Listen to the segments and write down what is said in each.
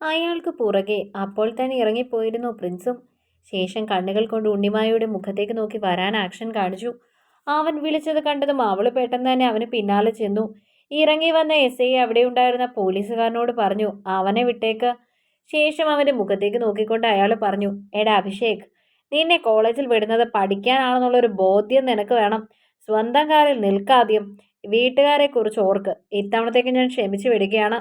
അയാൾക്ക് പുറകെ അപ്പോൾ തന്നെ ഇറങ്ങിപ്പോയിരുന്നു പ്രിൻസും. ശേഷം കണ്ണുകൾ കൊണ്ട് ഉണ്ണിമായയുടെ മുഖത്തേക്ക് നോക്കി വരാൻ ആക്ഷൻ കാണിച്ചു. അവൻ വിളിച്ചത് കണ്ടതും അവൾ പെട്ടെന്ന് തന്നെ അവന് പിന്നാലെ ചെന്നു. ഇറങ്ങി വന്ന എസ് ഐ അവിടെ ഉണ്ടായിരുന്ന പോലീസുകാരനോട് പറഞ്ഞു അവനെ വിട്ടേക്ക്. ശേഷം അവന്റെ മുഖത്തേക്ക് നോക്കിക്കൊണ്ട് അയാൾ പറഞ്ഞു എടാ അഭിഷേക് നിന്നെ കോളേജിൽ വിടുന്നത് പഠിക്കാനാണെന്നുള്ളൊരു ബോധ്യം നിനക്ക് വേണം. സ്വന്തം കാലിൽ നിൽക്കാദ്യം വീട്ടുകാരെ കുറിച്ച് ഓർക്ക്. ഇത്തവണത്തേക്ക് ഞാൻ ക്ഷമിച്ചു വിടുകയാണ്.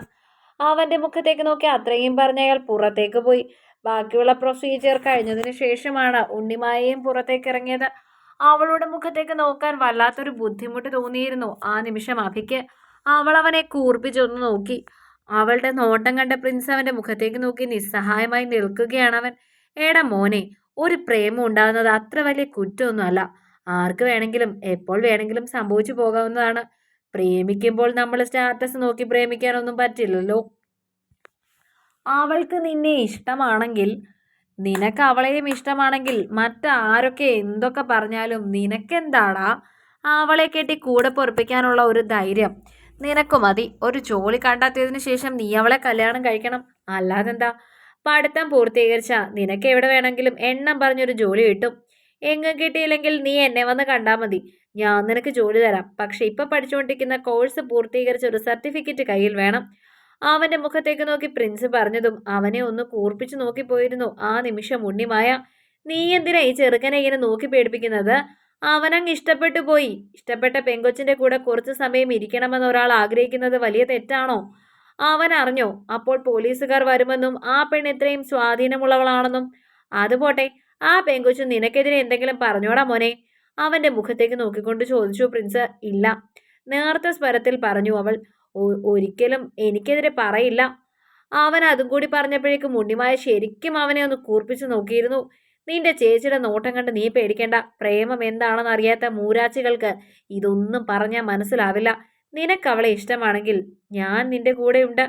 അവന്റെ മുഖത്തേക്ക് നോക്കി അത്രയും പറഞ്ഞ അയാൾ പുറത്തേക്ക് പോയി. ബാക്കിയുള്ള പ്രൊസീജിയർ കഴിഞ്ഞതിന് ശേഷമാണ് ഉണ്ണിമായയും പുറത്തേക്ക് ഇറങ്ങിയത്. അവളുടെ മുഖത്തേക്ക് നോക്കാൻ വല്ലാത്തൊരു ബുദ്ധിമുട്ട് തോന്നിയിരുന്നു ആ നിമിഷം അഭിക്ക്. അവൾ അവനെ കൂർപ്പിച്ചൊന്ന് നോക്കി. അവളുടെ നോട്ടം കണ്ട പ്രിൻസ് അവന്റെ മുഖത്തേക്ക് നോക്കി നിസ്സഹായമായി നിൽക്കുകയാണ് അവൻ ഏടാ മോനെ ഒരു പ്രേമം ഉണ്ടാകുന്നത് അത്ര വലിയ കുറ്റമൊന്നുമല്ല. ആർക്ക് വേണമെങ്കിലും എപ്പോൾ വേണമെങ്കിലും സംഭവിച്ചു പോകാവുന്നതാണ്. പ്രേമിക്കുമ്പോൾ നമ്മൾ സ്റ്റാറ്റസ് നോക്കി പ്രേമിക്കാനൊന്നും പറ്റില്ലല്ലോ. അവൾക്ക് നിന്നെ ഇഷ്ടമാണെങ്കിൽ നിനക്ക് അവളെയും ഇഷ്ടമാണെങ്കിൽ മറ്റാരൊക്കെ എന്തൊക്കെ പറഞ്ഞാലും നിനക്കെന്താടാ? അവളെ കെട്ടി കൂടെ പൊറപ്പിക്കാനുള്ള ഒരു ധൈര്യം നിനക്ക് മതി. ഒരു ജോലി കണ്ടെത്തിയതിനു ശേഷം നീ അവളെ കല്യാണം കഴിക്കണം. അല്ലാതെ അല്ലാതെന്താ? പഠിത്തം പൂർത്തീകരിച്ച നിനക്ക് എവിടെ വേണമെങ്കിലും എണ്ണം പറഞ്ഞൊരു ജോലി കിട്ടും. എങ്ങും കിട്ടിയില്ലെങ്കിൽ നീ എന്നെ വന്ന് കണ്ടാൽ മതി. ഞാൻ നിനക്ക് ജോലി തരാം. പക്ഷെ ഇപ്പൊ പഠിച്ചുകൊണ്ടിരിക്കുന്ന കോഴ്സ് പൂർത്തീകരിച്ച ഒരു സർട്ടിഫിക്കറ്റ് കയ്യിൽ വേണം. അവന്റെ മുഖത്തേക്ക് നോക്കി പ്രിൻസ് പറഞ്ഞതും അവനെ ഒന്ന് കൂർപ്പിച്ചു നോക്കിപ്പോയിരുന്നു ആ നിമിഷം ഉണ്ണിമായ നീ എന്തിനാ ഈ ചെറുക്കനെ ഇങ്ങനെ നോക്കി പേടിപ്പിക്കുന്നത്? അവനങ്ങ് ഇഷ്ടപ്പെട്ടു പോയി. ഇഷ്ടപ്പെട്ട പെങ്കൊച്ചിന്റെ കൂടെ കുറച്ചു സമയം ഇരിക്കണമെന്ന് ഒരാൾ ആഗ്രഹിക്കുന്നത് വലിയ തെറ്റാണോ? അവൻ അറിഞ്ഞോ. അപ്പോൾ പോലീസുകാർ വരുമെന്നും ആ പെണ്ണ് ഇത്രയും സ്വാധീനമുള്ളവളാണെന്നും. അതുപോട്ടെ ആ പെങ്കൊച്ചു നിനക്കെതിരെ എന്തെങ്കിലും പറഞ്ഞോടാ മോനെ. അവന്റെ മുഖത്തേക്ക് നോക്കിക്കൊണ്ട് ചോദിച്ചു പ്രിൻസ് ഇല്ല. നേർത്ത സ്വരത്തിൽ പറഞ്ഞു അവൾ ഒരിക്കലും എനിക്കെതിരെ പറയില്ല. അവൻ അതും കൂടി പറഞ്ഞപ്പോഴേക്കും ഉണ്ണിമായ ശരിക്കും അവനെ ഒന്ന് കൂർപ്പിച്ച് നോക്കിയിരുന്നു. നിന്റെ ചേച്ചിയുടെ നോട്ടം കണ്ട് നീ പേടിക്കേണ്ട. പ്രേമം എന്താണെന്ന് അറിയാത്ത മൂരാച്ചികൾക്ക് ഇതൊന്നും പറഞ്ഞാൽ മനസ്സിലാവില്ല. നിനക്ക് അവളെ ഇഷ്ടമാണെങ്കിൽ ഞാൻ നിന്റെ കൂടെയുണ്ട്.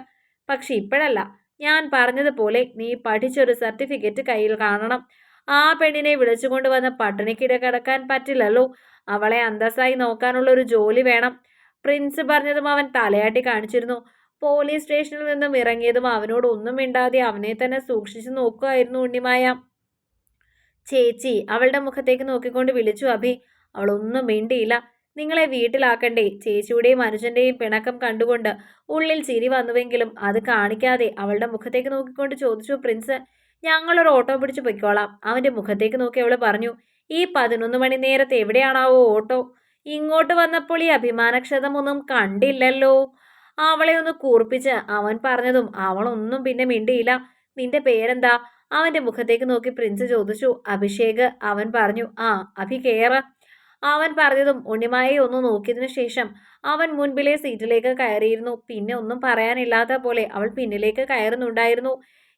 പക്ഷെ ഇപ്പോഴല്ല. ഞാൻ പറഞ്ഞതുപോലെ നീ പഠിച്ചൊരു സർട്ടിഫിക്കറ്റ് കയ്യിൽ കാണണം. ആ പെണ്ണിനെ വിളിച്ചുകൊണ്ട് വന്ന് പട്ടിണിക്കിട കിടക്കാൻ പറ്റില്ലല്ലോ. അവളെ അന്തസ്സായി നോക്കാനുള്ള ഒരു ജോലി വേണം. പ്രിൻസ് പറഞ്ഞതും അവൻ തലയാട്ടി കാണിച്ചിരുന്നു. പോലീസ് സ്റ്റേഷനിൽ നിന്നും ഇറങ്ങിയതും അവനോട് ഒന്നും മിണ്ടാതെ അവനെ തന്നെ സൂക്ഷിച്ചു നോക്കുമായിരുന്നു ഉണ്ണിമായ. ചേച്ചി അവളുടെ മുഖത്തേക്ക് നോക്കിക്കൊണ്ട് വിളിച്ചു അഭി. അവളൊന്നും മിണ്ടിയില്ല. നിങ്ങളെ വീട്ടിലാക്കണ്ടേ? ചേച്ചിയുടെയും അനുജന്റെയും പിണക്കം കണ്ടുകൊണ്ട് ഉള്ളിൽ ചിരി വന്നുവെങ്കിലും അത് കാണിക്കാതെ അവളുടെ മുഖത്തേക്ക് നോക്കിക്കൊണ്ട് ചോദിച്ചു പ്രിൻസ്. ഞങ്ങളൊരു ഓട്ടോ പിടിച്ച് പൊയ്ക്കോളാം. അവന്റെ മുഖത്തേക്ക് നോക്കി അവൾ പറഞ്ഞു ഈ പതിനൊന്ന് മണി നേരത്തെ എവിടെയാണാവോ ഓട്ടോ? ഇങ്ങോട്ട് വന്നപ്പോൾ ഈ അഭിമാനക്ഷതമൊന്നും കണ്ടില്ലല്ലോ. അവളെ ഒന്ന് കൂർപ്പിച്ച് അവൻ പറഞ്ഞതും അവളൊന്നും പിന്നെ മിണ്ടിയില്ല. നിന്റെ പേരെന്താ? അവന്റെ മുഖത്തേക്ക് നോക്കി പ്രിൻസ് ചോദിച്ചു. അഭിഷേക് അവൻ പറഞ്ഞു. ആ അഭി കയറ അവൻ പറഞ്ഞതും ഉണ്ണിമായി ഒന്ന് നോക്കിയതിനു ശേഷം അവൻ മുൻപിലെ സീറ്റിലേക്ക് കയറിയിരുന്നു. പിന്നെ ഒന്നും പറയാനില്ലാത്ത പോലെ അവൾ പിന്നിലേക്ക് കയറുന്നുണ്ടായിരുന്നു.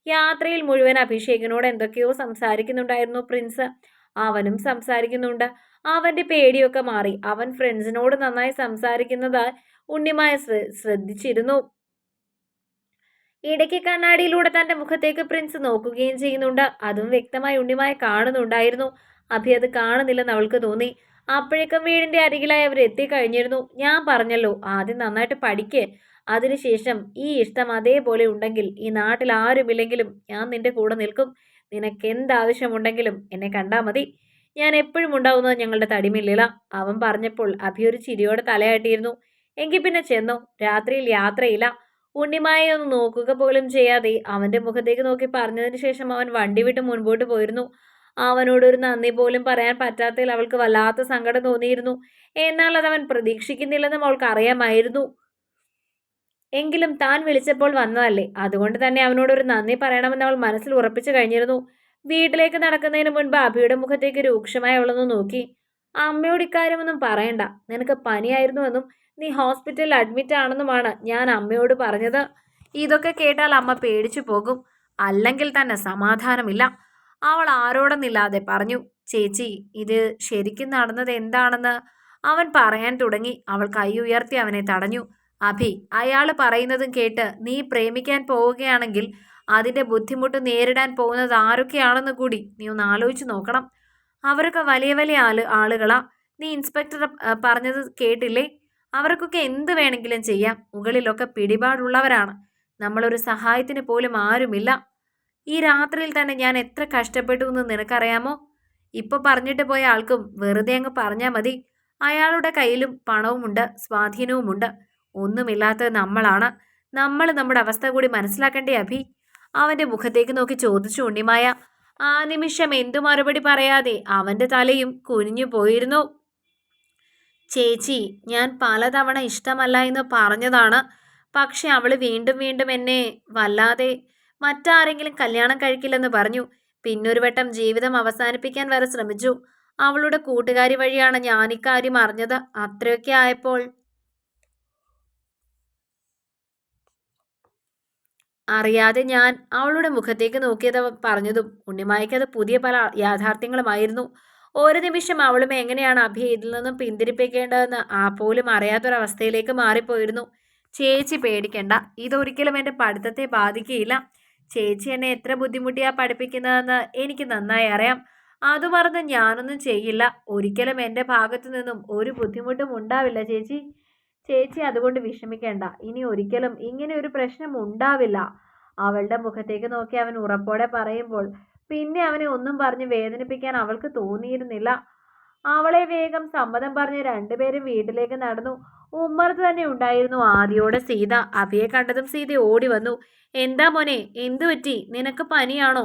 യാത്രയിൽ മുഴുവൻ അഭിഷേകിനോട് എന്തൊക്കെയോ സംസാരിക്കുന്നുണ്ടായിരുന്നു പ്രിൻസ്. അവനും സംസാരിക്കുന്നുണ്ട്. അവന്റെ പേടിയൊക്കെ മാറി. അവൻ ഫ്രണ്ട്സിനോട് നന്നായി സംസാരിക്കുന്നത് ഉണ്ണിമായ ശ്രദ്ധിച്ചിരുന്നു. ഇടയ്ക്ക് കണ്ണാടിയിലൂടെ തന്റെ മുഖത്തേക്ക് പ്രിൻസ് നോക്കുകയും ചെയ്യുന്നുണ്ട്. അതും വ്യക്തമായി ഉണ്ണിമായ കാണുന്നുണ്ടായിരുന്നു. അഭി അത് കാണുന്നില്ലെന്ന് അവൾക്ക് തോന്നി. അപ്പോഴേക്കും വീടിന്റെ അരികിലായി അവർ എത്തിക്കഴിഞ്ഞിരുന്നു ഞാൻ പറഞ്ഞല്ലോ ആദ്യം നന്നായിട്ട് പഠിക്ക്. അതിനുശേഷം ഈ ഇഷ്ടം അതേപോലെ ഉണ്ടെങ്കിൽ ഈ നാട്ടിൽ ആരുമില്ലെങ്കിലും ഞാൻ നിന്റെ കൂടെ നിൽക്കും. നിനക്ക് എന്താവശ്യമുണ്ടെങ്കിലും എന്നെ കണ്ടാൽ മതി. ഞാൻ എപ്പോഴും ഉണ്ടാവുന്നത് ഞങ്ങളുടെ തടിമില്ലില അവൻ പറഞ്ഞപ്പോൾ അഭി ഒരു ചിരിയോടെ തലയാട്ടിയിരുന്നു. എങ്കിൽ പിന്നെ ചെന്നു. രാത്രിയിൽ യാത്രയില്ല. ഉണ്ണിമായ ഒന്ന് നോക്കുക പോലും ചെയ്യാതെ അവന്റെ മുഖത്തേക്ക് നോക്കി പറഞ്ഞതിന് ശേഷം അവൻ വണ്ടി വിട്ട് മുൻപോട്ട് പോയിരുന്നു. അവനോടൊരു നന്ദി പോലും പറയാൻ പറ്റാത്തതിൽ അവൾക്ക് വല്ലാത്ത സങ്കടം തോന്നിയിരുന്നു. എന്നാൽ അത് അവൻ പ്രതീക്ഷിക്കുന്നില്ലെന്നും അവൾക്ക് അറിയാമായിരുന്നു. എങ്കിലും താൻ വിളിച്ചപ്പോൾ വന്നതല്ലേ? അതുകൊണ്ട് തന്നെ അവനോട് ഒരു നന്ദി പറയണമെന്ന് അവൾ മനസ്സിൽ ഉറപ്പിച്ചു കഴിഞ്ഞിരുന്നു. വീട്ടിലേക്ക് നടക്കുന്നതിന് മുൻപ് അഭിയുടെ മുഖത്തേക്ക് രൂക്ഷമായി അവളൊന്ന് നോക്കി. അമ്മയോട് ഇക്കാര്യമൊന്നും പറയണ്ട. നിനക്ക് പനിയായിരുന്നുവെന്നും നീ ഹോസ്പിറ്റലിൽ അഡ്മിറ്റ് ആണെന്നുമാണ് ഞാൻ അമ്മയോട് പറഞ്ഞത്. ഇതൊക്കെ കേട്ടാൽ അമ്മ പേടിച്ചു പോകും. അല്ലെങ്കിൽ തന്നെ സമാധാനമില്ല. അവൾ ആരോടെന്നില്ലാതെ പറഞ്ഞു ചേച്ചി ഇത് ശരിക്കും നടന്നത് എന്താണെന്ന്? അവൻ പറയാൻ തുടങ്ങി. അവൾ കൈ ഉയർത്തി അവനെ തടഞ്ഞു. അഭി അയാൾ പറയുന്നതും കേട്ട് നീ പ്രേമിക്കാൻ പോവുകയാണെങ്കിൽ അതിന്റെ ബുദ്ധിമുട്ട് നേരിടാൻ പോകുന്നത് ആരൊക്കെയാണെന്ന് കൂടി നീ ഒന്ന് ആലോചിച്ച് നോക്കണം. അവരൊക്കെ വലിയ വലിയ ആൾ ആളുകളാ. നീ ഇൻസ്പെക്ടർ പറഞ്ഞത് കേട്ടില്ലേ? അവർക്കൊക്കെ എന്ത് വേണമെങ്കിലും ചെയ്യാം. മുകളിലൊക്കെ പിടിപാടുള്ളവരാണ്. നമ്മളൊരു സഹായത്തിന് പോലും ആരുമില്ല. ഈ രാത്രിയിൽ തന്നെ ഞാൻ എത്ര കഷ്ടപ്പെട്ടു എന്ന് നിനക്കറിയാമോ? ഇപ്പൊ പറഞ്ഞിട്ട് പോയ ആൾക്കും വെറുതെ അങ്ങ് പറഞ്ഞാൽ മതി. അയാളുടെ കയ്യിലും പണവുമുണ്ട് സ്വാധീനവുമുണ്ട്. ഒന്നുമില്ലാത്തത് നമ്മളാണ്. നമ്മൾ നമ്മുടെ അവസ്ഥ കൂടി മനസ്സിലാക്കണ്ടേ അഭി? അവന്റെ മുഖത്തേക്ക് നോക്കി ചോദിച്ചു ഉണ്ണിമായ. ആ നിമിഷം എന്തു മറുപടി പറയാതെ അവന്റെ തലയും കുനിഞ്ഞു പോയിരുന്നു. ചേച്ചി ഞാൻ പലതവണ ഇഷ്ടമല്ല എന്ന് പറഞ്ഞതാണ്. പക്ഷെ അവൾ വീണ്ടും വീണ്ടും എന്നെ വല്ലാതെ മറ്റാരെങ്കിലും കല്യാണം കഴിക്കില്ലെന്ന് പറഞ്ഞു. പിന്നൊരു വട്ടം ജീവിതം അവസാനിപ്പിക്കാൻ വരെ ശ്രമിച്ചു. അവളുടെ കൂട്ടുകാരി വഴിയാണ് ഞാൻ ഇക്കാര്യം അറിഞ്ഞത്. അത്രയൊക്കെ ആയപ്പോൾ അറിയാതെ ഞാൻ അവളുടെ മുഖത്തേക്ക് നോക്കിയത് പറഞ്ഞതും ഉണ്ണിമായ്ക്ക് അത് പുതിയ പല യാഥാർത്ഥ്യങ്ങളുമായിരുന്നു. ഒരു നിമിഷം അവളും എങ്ങനെയാണ് അഭി ഇതിൽ നിന്നും പിന്തിരിപ്പിക്കേണ്ടതെന്ന് ആ പോലും അറിയാത്തൊരവസ്ഥയിലേക്ക് മാറിപ്പോയിരുന്നു. ചേച്ചി പേടിക്കണ്ട ഇതൊരിക്കലും എന്റെ പഠിത്തത്തെ ബാധിക്കുകയില്ല. ചേച്ചി എന്നെ എത്ര ബുദ്ധിമുട്ടിയാ പഠിപ്പിക്കുന്നതെന്ന് എനിക്ക് നന്നായി അറിയാം. അത് മറന്ന് ഞാനൊന്നും ചെയ്യില്ല. ഒരിക്കലും എന്റെ ഭാഗത്തു നിന്നും ഒരു ബുദ്ധിമുട്ടും ഉണ്ടാവില്ല ചേച്ചി. ചേച്ചി അതുകൊണ്ട് വിഷമിക്കേണ്ട. ഇനി ഒരിക്കലും ഇങ്ങനെ ഒരു പ്രശ്നം ഉണ്ടാവില്ല. അവളുടെ മുഖത്തേക്ക് നോക്കി അവൻ ഉറപ്പോടെ പറയുമ്പോൾ പിന്നെ അവനെ ഒന്നും പറഞ്ഞ് വേദനിപ്പിക്കാൻ അവൾക്ക് തോന്നിയിരുന്നില്ല. അവളെ വേഗം സമ്മതം പറഞ്ഞ് രണ്ടുപേരും വീട്ടിലേക്ക് നടന്നു. ഉമ്മർത്ത് തന്നെ ഉണ്ടായിരുന്നു ആദ്യോടെ സീത. അവയെ കണ്ടതും സീത ഓടി വന്നു. എന്താ മോനെ എന്തു പറ്റി? നിനക്ക് പനിയാണോ?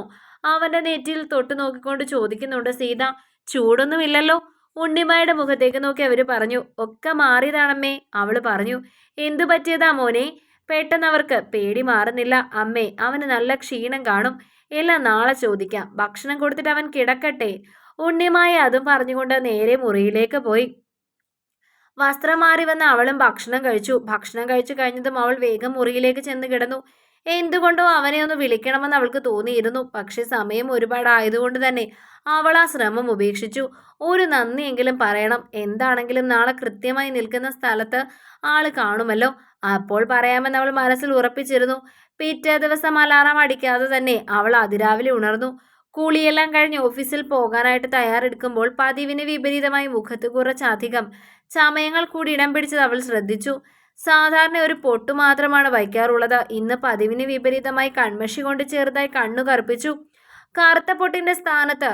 അവന്റെ നെറ്റിയിൽ തൊട്ടു നോക്കിക്കൊണ്ട് ചോദിക്കുന്നുണ്ട് സീത. ചൂടൊന്നുമില്ലല്ലോ ഉണ്ണിമായുടെ മുഖത്തേക്ക് നോക്കി അവർ പറഞ്ഞു ഒക്കെ മാറിയതാണമ്മേ. അവൾ പറഞ്ഞു എന്തു പറ്റിയതാ മോനെ? പെട്ടെന്ന് അവർക്ക് പേടി മാറുന്നില്ല. അമ്മേ അവന് നല്ല ക്ഷീണം കാണും. എല്ലാം നാളെ ചോദിക്കാം. ഭക്ഷണം കൊടുത്തിട്ട് അവൻ കിടക്കട്ടെ. ഉണ്ണിമായ അതും പറഞ്ഞുകൊണ്ട് നേരെ മുറിയിലേക്ക് പോയി. വസ്ത്രം മാറി വന്ന അവളും ഭക്ഷണം കഴിച്ചു. ഭക്ഷണം കഴിച്ചു കഴിഞ്ഞതും അവൾ വേഗം മുറിയിലേക്ക് ചെന്ന് കിടന്നു. എന്തുകൊണ്ടോ അവനെ ഒന്ന് വിളിക്കണമെന്ന് അവൾക്ക് തോന്നിയിരുന്നു. പക്ഷെ സമയം ഒരുപാടായതുകൊണ്ട് തന്നെ അവൾ ആ ശ്രമം ഉപേക്ഷിച്ചു. ഒരു നന്ദിയെങ്കിലും പറയണം. എന്താണെങ്കിലും നാളെ കൃത്യമായി നിൽക്കുന്ന സ്ഥലത്ത് ആൾ കാണുമല്ലോ. അപ്പോൾ പറയാമെന്ന് അവൾ മനസ്സിൽ ഉറപ്പിച്ചിരുന്നു. പിറ്റേ ദിവസം അലാറം അടിക്കാതെ തന്നെ അവൾ അതിരാവിലെ ഉണർന്നു. കൂളിയെല്ലാം കഴിഞ്ഞ് ഓഫീസിൽ പോകാനായിട്ട് തയ്യാറെടുക്കുമ്പോൾ പതിവിന് വിപരീതമായി മുഖത്ത് കുറച്ചധികം ചമയങ്ങൾ കൂടി ഇടം പിടിച്ചത് അവൾ ശ്രദ്ധിച്ചു. സാധാരണ ഒരു പൊട്ടു മാത്രമാണ് വയ്ക്കാറുള്ളത്. ഇന്ന് പതിവിന് വിപരീതമായി കൺമഷി കൊണ്ട് ചെറുതായി കണ്ണു കറുപ്പിച്ചു. കറുത്ത പൊട്ടിന്റെ സ്ഥാനത്ത്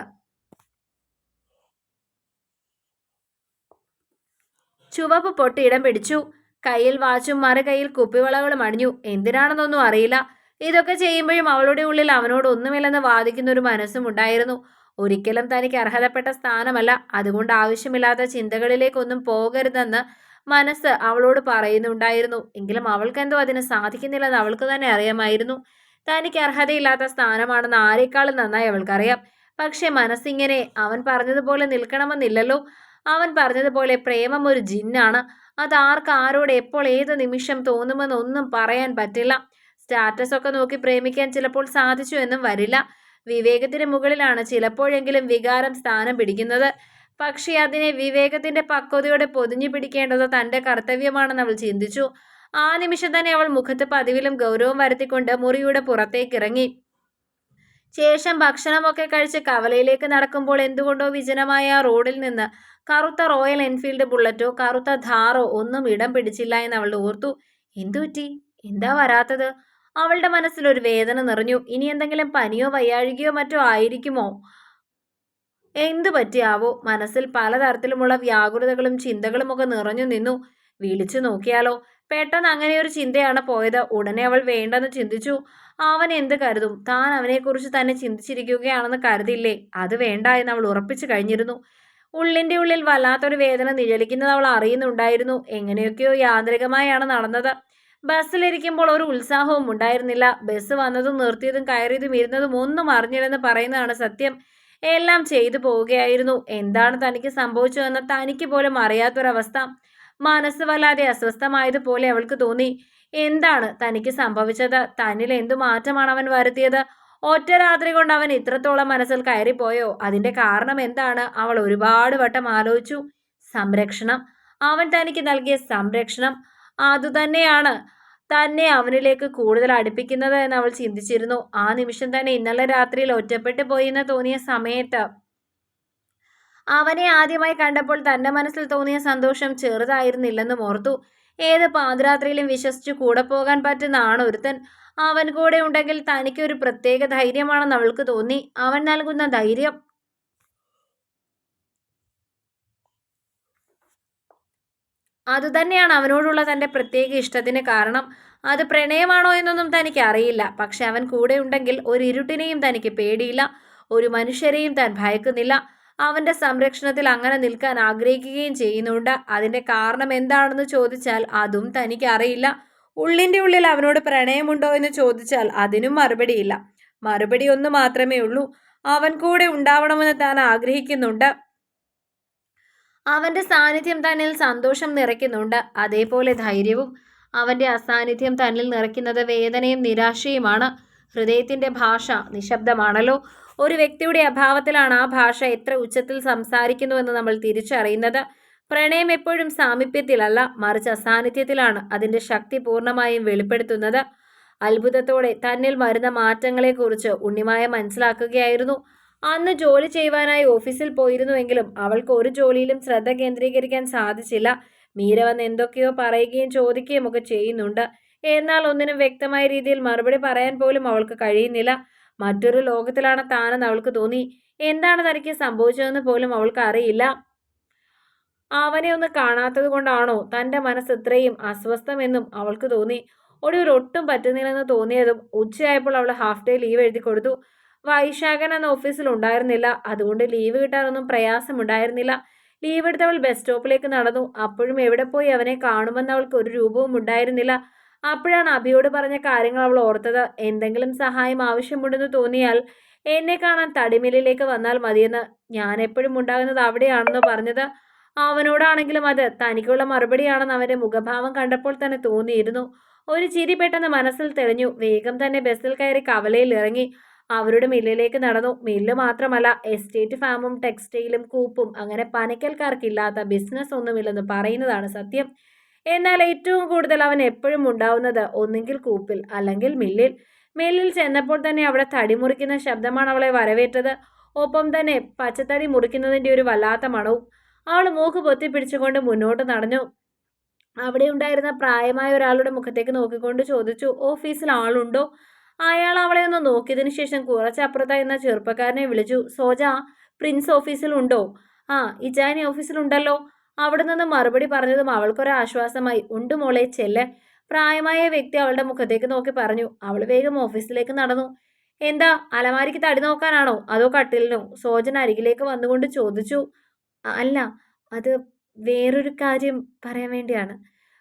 ചുവപ്പ് പൊട്ട് ഇടം പിടിച്ചു. കയ്യിൽ വാച്ചും മറുകൈയിൽ കുപ്പിവളകളും അണിഞ്ഞു. എന്തിനാണെന്നൊന്നും അറിയില്ല. ഇതൊക്കെ ചെയ്യുമ്പോഴും അവളുടെ ഉള്ളിൽ അവനോട് ഒന്നുമില്ലെന്ന് വാദിക്കുന്ന ഒരു മനസ്സും ഉണ്ടായിരുന്നു. ഒരിക്കലും തനിക്ക് അർഹതപ്പെട്ട സ്ഥാനമല്ല. അതുകൊണ്ട് ആവശ്യമില്ലാത്ത ചിന്തകളിലേക്കൊന്നും പോകരുതെന്ന് മനസ്സ് അവളോട് പറയുന്നുണ്ടായിരുന്നു. എങ്കിലും അവൾക്ക് അവൾക്കെന്തോ അതിന് സാധിക്കുന്നില്ലെന്ന് അവൾക്ക് തന്നെ അറിയാമായിരുന്നു. തനിക്ക് അർഹതയില്ലാത്ത സ്ഥാനമാണെന്ന് ആരെക്കാളും നന്നായി അവൾക്കറിയാം. പക്ഷെ മനസ്സിങ്ങനെ അവൻ പറഞ്ഞതുപോലെ നിൽക്കണമെന്നില്ലല്ലോ. അവൻ പറഞ്ഞതുപോലെ പ്രേമം ഒരു ജിന്നാണ്. അത് ആർക്ക് ആരോട് എപ്പോൾ ഏത് നിമിഷം തോന്നുമെന്നൊന്നും പറയാൻ പറ്റില്ല. സ്റ്റാറ്റസ് ഒക്കെ നോക്കി പ്രേമിക്കാൻ ചിലപ്പോൾ സാധിച്ചു എന്നും വരില്ല. വിവേകത്തിന് മുകളിലാണ് ചിലപ്പോഴെങ്കിലും വികാരം സ്ഥാനം പിടിക്കുന്നത്. പക്ഷേ അതിനെ വിവേകത്തിന്റെ പക്വതയോടെ പൊതിഞ്ഞു പിടിക്കേണ്ടത് തന്റെ കർത്തവ്യമാണെന്ന് അവൾ ചിന്തിച്ചു. ആ നിമിഷം തന്നെ അവൾ മുഖത്ത് പതിവിലും ഗൗരവം വരുത്തിക്കൊണ്ട് മുറിയുടെ പുറത്തേക്ക് ഇറങ്ങി ശേഷം ഭക്ഷണമൊക്കെ കഴിച്ച് കവലയിലേക്ക് നടക്കുമ്പോൾ എന്തുകൊണ്ടോ വിജനമായ ആ റോഡിൽ നിന്ന് കറുത്ത റോയൽ എൻഫീൽഡ് ബുള്ളറ്റോ കറുത്ത ധാറോ ഒന്നും ഇടം പിടിച്ചില്ല എന്ന് അവൾ ഓർത്തു. എന്തുപറ്റി എന്താ വരാത്തത്? അവളുടെ മനസ്സിൽ ഒരു വേദന നിറഞ്ഞു. ഇനി എന്തെങ്കിലും പനിയോ വയ്യാഴികയോ മറ്റോ ആയിരിക്കുമോ? എന്തു പറ്റിയാവോ? മനസ്സിൽ പലതരത്തിലുമുള്ള വ്യാകുലതകളും ചിന്തകളും ഒക്കെ നിറഞ്ഞു നിന്നു. വിളിച്ചു നോക്കിയാലോ? പെട്ടെന്ന് അങ്ങനെ ഒരു ചിന്തയാണ് പോയത്. ഉടനെ അവൾ വേണ്ടെന്ന് ചിന്തിച്ചു. അവൻ എന്ത് കരുതും? താൻ അവനെക്കുറിച്ച് തന്നെ ചിന്തിച്ചിരിക്കുകയാണെന്ന് കരുതില്ലേ? അത് വേണ്ട എന്ന് അവൾ ഉറപ്പിച്ചു കഴിഞ്ഞിരുന്നു. ഉള്ളിന്റെ ഉള്ളിൽ വല്ലാത്തൊരു വേദന നിഴലിക്കുന്നത് അവൾ അറിയുന്നുണ്ടായിരുന്നു. എങ്ങനെയൊക്കെയോ യാന്ത്രികമായാണ് നടന്നത്. ബസ്സിലിരിക്കുമ്പോൾ ഒരു ഉത്സാഹവും ഉണ്ടായിരുന്നില്ല. ബസ് വന്നതും നിർത്തിയതും കയറിയതും ഇരുന്നതും ഒന്നും അറിഞ്ഞില്ലെന്ന് പറയുന്നതാണ് സത്യം. എല്ലാം ചെയ്തു പോവുകയായിരുന്നു. എന്താണ് തനിക്ക് സംഭവിച്ചതെന്ന് തനിക്ക് പോലും അറിയാത്തൊരവസ്ഥ. മനസ്സ് വല്ലാതെ അസ്വസ്ഥമായതുപോലെ അവൾക്ക് തോന്നി. എന്താണ് തനിക്ക് സംഭവിച്ചത്? തന്നിൽ എന്തു മാറ്റമാണ് അവൻ വരുത്തിയത്? ഒറ്റ രാത്രി കൊണ്ട് അവൻ ഇത്രത്തോളം മനസ്സിൽ കയറിപ്പോയോ? അതിന്റെ കാരണം എന്താണ്? അവൾ ഒരുപാട് വട്ടം ആലോചിച്ചു. സംരക്ഷണം. അവൻ തനിക്ക് നൽകിയ സംരക്ഷണം. അതുതന്നെയാണ്. തന്നെ അവനിലേക്ക് കൂടുതൽ അടുപ്പിക്കുന്നത് എന്ന് അവൾ ചിന്തിച്ചിരുന്നു. ആ നിമിഷം തന്നെ ഇന്നലെ രാത്രിയിൽ ഒറ്റപ്പെട്ടു പോയി എന്ന് തോന്നിയ സമയത്ത് അവനെ ആദ്യമായി കണ്ടപ്പോൾ തന്റെ മനസ്സിൽ തോന്നിയ സന്തോഷം ചെറുതായിരുന്നില്ലെന്ന് ഓർത്തു. ഏത് പാതിരാത്രിയിലും വിശ്വസിച്ച് കൂടെ പോകാൻ പറ്റുന്നതാണ് ഒരുത്തൻ. അവൻ കൂടെ ഉണ്ടെങ്കിൽ തനിക്കൊരു പ്രത്യേക ധൈര്യമാണെന്ന് അവൾക്ക് തോന്നി. അവൻ നൽകുന്ന ധൈര്യം അതുതന്നെയാണ് അവനോടുള്ള തന്റെ പ്രത്യേക ഇഷ്ടത്തിന് കാരണം. അത് പ്രണയമാണോ എന്നൊന്നും തനിക്ക് അറിയില്ല പക്ഷെ അവൻ കൂടെ ഉണ്ടെങ്കിൽ ഒരു ഇരുട്ടിനെയും തനിക്ക് പേടിയില്ല. ഒരു മനുഷ്യരെയും താൻ ഭയക്കുന്നില്ല. അവന്റെ സംരക്ഷണത്തിൽ അങ്ങനെ നിൽക്കാൻ ആഗ്രഹിക്കുകയും ചെയ്യുന്നുണ്ട്. അതിന്റെ കാരണം എന്താണെന്ന് ചോദിച്ചാൽ അതും തനിക്ക് അറിയില്ല ഉള്ളിന്റെ ഉള്ളിൽ അവനോട് പ്രണയമുണ്ടോ എന്ന് ചോദിച്ചാൽ അതിനും മറുപടിയില്ല. മറുപടി ഒന്ന് മാത്രമേ ഉള്ളൂ. അവൻ കൂടെ ഉണ്ടാവണമെന്ന് താൻ ആഗ്രഹിക്കുന്നുണ്ട്. അവന്റെ സാന്നിധ്യം തന്നിൽ സന്തോഷം നിറയ്ക്കുന്നുണ്ട്. അതേപോലെ ധൈര്യവും അവന്റെ അസാന്നിധ്യം തന്നിൽ നിറയ്ക്കുന്നത് വേദനയും നിരാശയുമാണ്. ഹൃദയത്തിന്റെ ഭാഷ നിശബ്ദമാണല്ലോ. ഒരു വ്യക്തിയുടെ അഭാവത്തിലാണ് ആ ഭാഷ എത്ര ഉച്ചത്തിൽ സംസാരിക്കുന്നുവെന്ന് നമ്മൾ തിരിച്ചറിയുന്നത്. പ്രണയം എപ്പോഴും സാമീപ്യത്തിലല്ല മറിച്ച് അസാന്നിധ്യത്തിലാണ് അതിന്റെ ശക്തി പൂർണമായും വെളിപ്പെടുത്തുന്നത്. അത്ഭുതത്തോടെ തന്നിൽ വരുന്ന മാറ്റങ്ങളെക്കുറിച്ച് ഉണ്ണിമായ മനസ്സിലാക്കുകയായിരുന്നു. അന്ന് ജോലി ചെയ്യുവാനായി ഓഫീസിൽ പോയിരുന്നുവെങ്കിലും അവൾക്ക് ഒരു ജോലിയിലും ശ്രദ്ധ കേന്ദ്രീകരിക്കാൻ സാധിച്ചില്ല. മീര വന്ന് എന്തൊക്കെയോ പറയുകയും ചോദിക്കുകയും ഒക്കെ ചെയ്യുന്നുണ്ട്. എന്നാൽ ഒന്നിനും വ്യക്തമായ രീതിയിൽ മറുപടി പറയാൻ പോലും അവൾക്ക് കഴിയുന്നില്ല. മറ്റൊരു ലോകത്തിലാണ് താനെന്ന് അവൾക്ക് തോന്നി. എന്താണ് തനിക്ക് സംഭവിച്ചതെന്ന് പോലും അവൾക്ക് അറിയില്ല. അവനെ ഒന്ന് കാണാത്തത് കൊണ്ടാണോ തന്റെ മനസ്സ് ഇത്രയും അസ്വസ്ഥമെന്നും അവൾക്ക് തോന്നി. ഒടുവിൽ ഒട്ടും പറ്റുന്നില്ലെന്ന് തോന്നിയതും ഉച്ചയായപ്പോൾ അവൾ ഹാഫ് ഡേ ലീവ് എഴുതി കൊടുത്തു. വൈശാഖൻ അന്ന് ഓഫീസിൽ ഉണ്ടായിരുന്നില്ല. അതുകൊണ്ട് ലീവ് കിട്ടാനൊന്നും പ്രയാസമുണ്ടായിരുന്നില്ല. ലീവ് എടുത്തവൾ ബസ് സ്റ്റോപ്പിലേക്ക് നടന്നു. അപ്പോഴും എവിടെ പോയി അവനെ കാണുമെന്ന് അവൾക്ക് ഒരു രൂപവും ഉണ്ടായിരുന്നില്ല. അപ്പോഴാണ് അഭിയോട് പറഞ്ഞ കാര്യങ്ങൾ അവൾ ഓർത്തത്. എന്തെങ്കിലും സഹായം ആവശ്യമുണ്ടെന്ന് തോന്നിയാൽ എന്നെ കാണാൻ തടിമില്ലിലേക്ക് വന്നാൽ മതിയെന്ന് ഞാൻ എപ്പോഴും ഉണ്ടാകുന്നത് അവിടെയാണെന്ന് പറഞ്ഞത്. അവനോടാണെങ്കിലും അത് തനിക്കുള്ള മറുപടിയാണെന്ന് അവന്റെ മുഖഭാവം കണ്ടപ്പോൾ തന്നെ തോന്നിയിരുന്നു. ഒരു ചിരി പെട്ടെന്ന് മനസ്സിൽ തെളിഞ്ഞു. വേഗം തന്നെ ബസ്സിൽ കയറി കവലയിൽ ഇറങ്ങി. അവരുടെ മില്ലിലേക്ക് നടന്നു. മില്ല് മാത്രമല്ല എസ്റ്റേറ്റ് ഫാമും ടെക്സ്റ്റൈലും കൂപ്പും അങ്ങനെ പനക്കൽക്കാർക്കില്ലാത്ത ബിസിനസ് ഒന്നുമില്ലെന്ന് പറയുന്നതാണ് സത്യം. എന്നാൽ ഏറ്റവും കൂടുതൽ അവൻ എപ്പോഴും ഉണ്ടാവുന്നത് ഒന്നുകിൽ കൂപ്പിൽ അല്ലെങ്കിൽ മില്ലിൽ. മില്ലിൽ ചെന്നപ്പോൾ തന്നെ അവിടെ തടി മുറിക്കുന്ന ശബ്ദമാണ് അവളെ വരവേറ്റത്. ഒപ്പം തന്നെ പച്ചത്തടി മുറിക്കുന്നതിന്റെ ഒരു വല്ലാത്ത മണവും അവൾ മൂക്ക് പൊത്തിപ്പിടിച്ചുകൊണ്ട് മുന്നോട്ട് നടന്നു. അവിടെ ഉണ്ടായിരുന്ന പ്രായമായ ഒരാളുടെ മുഖത്തേക്ക് നോക്കിക്കൊണ്ട് ചോദിച്ചു ഓഫീസിൽ ആളുണ്ടോ? അയാൾ അവളെ ഒന്ന് നോക്കിയതിനു ശേഷം കുറച്ചപ്പുറത്തായി എന്ന ചെറുപ്പക്കാരനെ വിളിച്ചു സോജ പ്രിൻസ് ഓഫീസിലുണ്ടോ? ആ ഇജാനി ഓഫീസിലുണ്ടല്ലോ. അവിടെ നിന്ന് മറുപടി പറഞ്ഞതും അവൾക്കൊരു ആശ്വാസമായി ഉണ്ട് മോളെ ചെല്ല്. പ്രായമായ വ്യക്തി അവളുടെ മുഖത്തേക്ക് നോക്കി പറഞ്ഞു അവൾ വേഗം ഓഫീസിലേക്ക് നടന്നു. എന്താ അലമാരിക്ക് തടി നോക്കാനാണോ അതോ കട്ടിലിനോ? സോജൻ അരികിലേക്ക് വന്നുകൊണ്ട് ചോദിച്ചു അല്ല അത് വേറൊരു കാര്യം പറയാൻ വേണ്ടിയാണ്.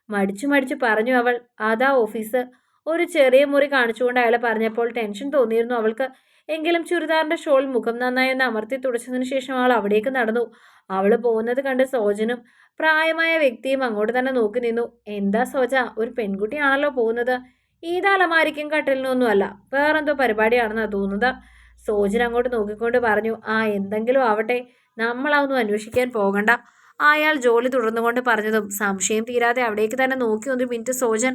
മടിച്ചു മടിച്ചു പറഞ്ഞു അവൾ അതാ ഓഫീസ് ഒരു ചെറിയ മുറി കാണിച്ചുകൊണ്ട് അയാളെ പറഞ്ഞപ്പോൾ ടെൻഷൻ തോന്നിയിരുന്നു. അവൾക്ക് എങ്കിലും ചുരിദാറിന്റെ ഷോൾ മുഖം നന്നായി ഒന്ന് അമർത്തി തുടച്ചതിന് ശേഷം അവൾ അവിടേക്ക് നടന്നു. അവൾ പോകുന്നത് കണ്ട് സോജനും പ്രായമായ വ്യക്തിയും അങ്ങോട്ട് തന്നെ നോക്കി നിന്നു. എന്താ സോജ ഒരു പെൺകുട്ടിയാണല്ലോ പോകുന്നത്. ഈതാലമാരിക്കും കട്ടലിനൊന്നും കട്ടലിനും അല്ല. വേറെന്തോ പരിപാടിയാണെന്നാ തോന്നുന്നത്. സോജൻ അങ്ങോട്ട് നോക്കിക്കൊണ്ട് പറഞ്ഞു ആ എന്തെങ്കിലും ആവട്ടെ. നമ്മളതൊന്നും അന്വേഷിക്കാൻ പോകണ്ട. അയാൾ ജോലി തുടർന്നുകൊണ്ട് പറഞ്ഞതും സംശയം തീരാതെ അവിടേക്ക് തന്നെ നോക്കി ഒരു മിനിറ്റ് സോജൻ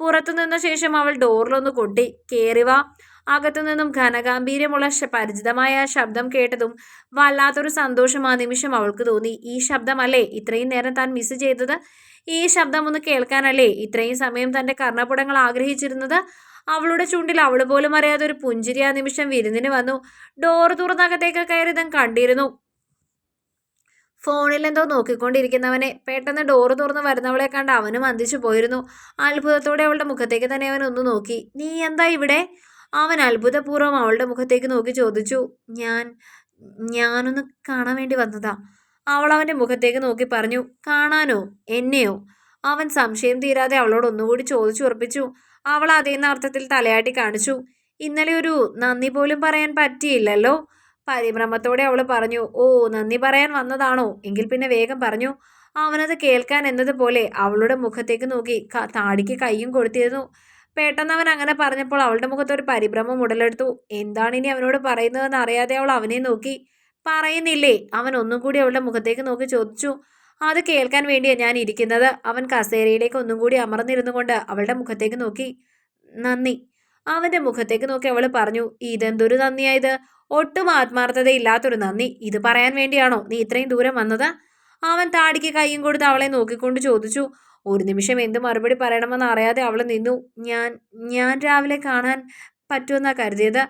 പുറത്തു നിന്ന ശേഷം അവൾ ഡോറിലൊന്ന് കൊട്ടി കേറിവാ അകത്തു നിന്നും ഘനഗാംഭീര്യമുള്ള പരിചിതമായ ശബ്ദം കേട്ടതും വല്ലാത്തൊരു സന്തോഷം ആ നിമിഷം അവൾക്ക് തോന്നി. ഈ ശബ്ദമല്ലേ? ഇത്രയും നേരം താൻ മിസ് ചെയ്തത്? ഈ ശബ്ദം ഒന്ന് കേൾക്കാനല്ലേ? ഇത്രയും സമയം തന്റെ കർണപുടങ്ങൾ ആഗ്രഹിച്ചിരുന്നത്? അവളുടെ ചുണ്ടിൽ അവൾ പോലും അറിയാതെ ഒരു പുഞ്ചിരി ആ നിമിഷം വിരുന്നിന് വന്നു. ഡോർ തുറന്നകത്തേക്ക് കയറിയതും കണ്ടിരുന്നു. ഫോണിൽ എന്തോ നോക്കിക്കൊണ്ടിരിക്കുന്നവനെ. പെട്ടെന്ന് ഡോറ് തുറന്ന് വരുന്നവളെ കണ്ട് അവനും അന്തിച്ചു പോയിരുന്നു. അത്ഭുതത്തോടെ അവളുടെ മുഖത്തേക്ക് തന്നെ അവൻ ഒന്ന് നോക്കി. നീ എന്താ ഇവിടെ? അവൻ അത്ഭുതപൂർവം അവളുടെ മുഖത്തേക്ക് നോക്കി ചോദിച്ചു. ഞാൻ ഞാനൊന്ന് കാണാൻ വേണ്ടി വന്നതാ. അവൾ അവന്റെ മുഖത്തേക്ക് നോക്കി പറഞ്ഞു. കാണാനോ? എന്നെയോ? അവൻ സംശയം തീരാതെ അവളോട് ഒന്നുകൂടി ചോദിച്ചു ഉറപ്പിച്ചു. അവൾ അതേന്ന അർത്ഥത്തിൽ തലയാട്ടി കാണിച്ചു. ഇന്നലെ ഒരു നന്ദി പോലും പറയാൻ പറ്റിയില്ലല്ലോ. പരിഭ്രമത്തോടെ അവൾ പറഞ്ഞു ഓ നന്ദി പറയാൻ വന്നതാണോ? എങ്കിൽ പിന്നെ വേഗം പറഞ്ഞു അവനത് കേൾക്കാൻ എന്നതുപോലെ അവളുടെ മുഖത്തേക്ക് നോക്കി താടിക്ക് കൈയും കൊടുത്തിരുന്നു പെട്ടെന്ന് അവൻ അങ്ങനെ പറഞ്ഞപ്പോൾ അവളുടെ മുഖത്ത് ഒരു പരിഭ്രമം ഉടലെടുത്തു. എന്താണ് ഇനി അവനോട് പറയുന്നതെന്ന് അറിയാതെ അവൾ അവനെ നോക്കി? പറയുന്നില്ലേ. അവൻ ഒന്നും കൂടി അവളുടെ മുഖത്തേക്ക് നോക്കി ചോദിച്ചു അത് കേൾക്കാൻ വേണ്ടിയാണ് ഞാൻ ഇരിക്കുന്നത്? അവൻ കസേരയിലേക്ക് ഒന്നും കൂടി അമർന്നിരുന്നു കൊണ്ട് അവളുടെ മുഖത്തേക്ക് നോക്കി നന്ദി. അവന്റെ മുഖത്തേക്ക് നോക്കി അവൾ പറഞ്ഞു ഇതെന്തൊരു നന്ദിയായത് ഒട്ടും ആത്മാർത്ഥതയില്ലാത്തൊരു നന്ദി. ഇത് പറയാൻ വേണ്ടിയാണോ നീ ഇത്രയും ദൂരം വന്നത്? അവൻ താടിക്ക് കൈയും കൊടുത്ത് അവളെ നോക്കിക്കൊണ്ട് ചോദിച്ചു. ഒരു നിമിഷം എന്ത് മറുപടി പറയണമെന്ന് അറിയാതെ അവൾ നിന്നു. ഞാൻ ഞാൻ രാവിലെ കാണാൻ പറ്റുമെന്നാ കരുതിയത്.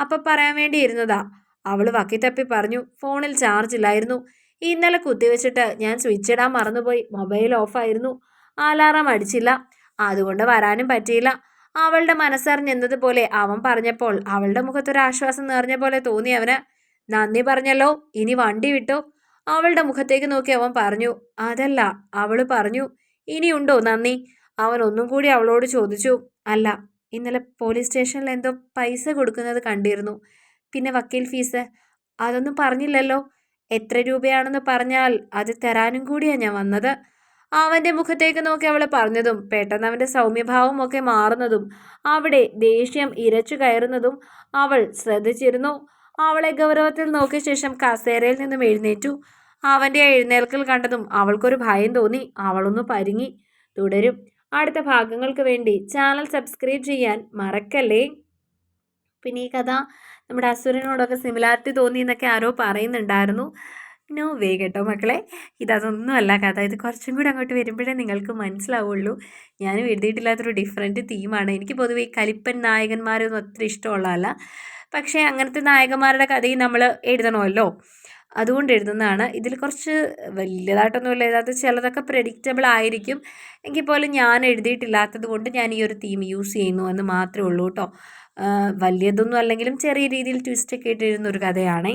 അപ്പം പറയാൻ വേണ്ടി ഇരുന്നതാ അവൾ വക്കിത്തപ്പി പറഞ്ഞു. ഫോണിൽ ചാർജ് ഇല്ലായിരുന്നു. ഇന്നലെ കുത്തിവെച്ചിട്ട് ഞാൻ സ്വിച്ച് ഇടാൻ മറന്നുപോയി. മൊബൈൽ ഓഫായിരുന്നു. അലാറം അടിച്ചില്ല. അതുകൊണ്ട് വരാനും പറ്റിയില്ല. അവളുടെ മനസ്സറിഞ്ഞെന്നതുപോലെ അവൻ പറഞ്ഞപ്പോൾ അവളുടെ മുഖത്തൊരാശ്വാസം നിറഞ്ഞ പോലെ തോന്നി അവന്. നന്ദി പറഞ്ഞല്ലോ ഇനി വണ്ടി വിട്ടു? അവളുടെ മുഖത്തേക്ക് നോക്കി അവൻ പറഞ്ഞു അതല്ല അവൾ പറഞ്ഞു ഇനിയുണ്ടോ നന്ദി? അവൻ ഒന്നും കൂടി അവളോട് ചോദിച്ചു അല്ല ഇന്നലെ പോലീസ് സ്റ്റേഷനിൽ എന്തോ പൈസ കൊടുക്കുന്നത് കണ്ടിരുന്നു. പിന്നെ വക്കീൽ ഫീസ്? അതൊന്നും പറഞ്ഞില്ലല്ലോ. എത്ര രൂപയാണെന്ന് പറഞ്ഞാൽ അത് തരാനും കൂടിയാണ് ഞാൻ വന്നത്. അവന്റെ മുഖത്തേക്ക് നോക്കി അവളെ പറഞ്ഞതും പെട്ടെന്ന് അവന്റെ സൗമ്യഭാവം ഒക്കെ മാറുന്നതും അവിടെ ദേഷ്യം ഇരച്ചു കയറുന്നതും അവൾ ശ്രദ്ധിച്ചിരുന്നു. അവളെ ഗൗരവത്തിൽ നോക്കിയ ശേഷം കസേരയിൽ നിന്നും എഴുന്നേറ്റു. അവന്റെ എഴുന്നേൽക്കൽ കണ്ടതും അവൾക്കൊരു ഭയം തോന്നി. അവളൊന്ന് പരുങ്ങി. തുടരും. അടുത്ത ഭാഗങ്ങൾക്ക് വേണ്ടി ചാനൽ സബ്സ്ക്രൈബ് ചെയ്യാൻ മറക്കല്ലേ? പിന്നെ ഈ കഥ നമ്മുടെ അസുരനോടൊക്കെ സിമിലാരിറ്റി തോന്നി എന്നൊക്കെ ആരോ പറയുന്നുണ്ടായിരുന്നു. നോ വേ കേട്ടോ മക്കളെ. ഇതൊന്നുമല്ല കഥ ഇത് കുറച്ചും കൂടി അങ്ങോട്ട് വരുമ്പോഴേ നിങ്ങൾക്ക് മനസ്സിലാവുള്ളൂ. ഞാനും എഴുതിയിട്ടില്ലാത്തൊരു ഡിഫറെന്റ് തീമാണ് എനിക്ക് പൊതുവെ ഈ കലിപ്പൻ നായകന്മാരൊന്നും ഒത്തിരി ഇഷ്ടമുള്ളതല്ല. പക്ഷേ അങ്ങനത്തെ നായകന്മാരുടെ കഥയും നമ്മൾ എഴുതണമല്ലോ. അതുകൊണ്ട് എഴുതുന്നതാണ്. ഇതിൽ കുറച്ച് വലിയതായിട്ടൊന്നുമില്ല എഴുതാത്ത ചിലതൊക്കെ പ്രഡിക്റ്റബിൾ ആയിരിക്കും. എങ്കിൽ പോലും ഞാൻ എഴുതിയിട്ടില്ലാത്തത് കൊണ്ട് ഞാൻ ഈ ഒരു തീം യൂസ് ചെയ്യുന്നു എന്ന് മാത്രമേ ഉള്ളൂ കേട്ടോ. വലിയതൊന്നും അല്ലെങ്കിലും ചെറിയ രീതിയിൽ ട്വിസ്റ്റൊക്കെ ഇട്ടിരുന്ന ഒരു കഥയാണേ.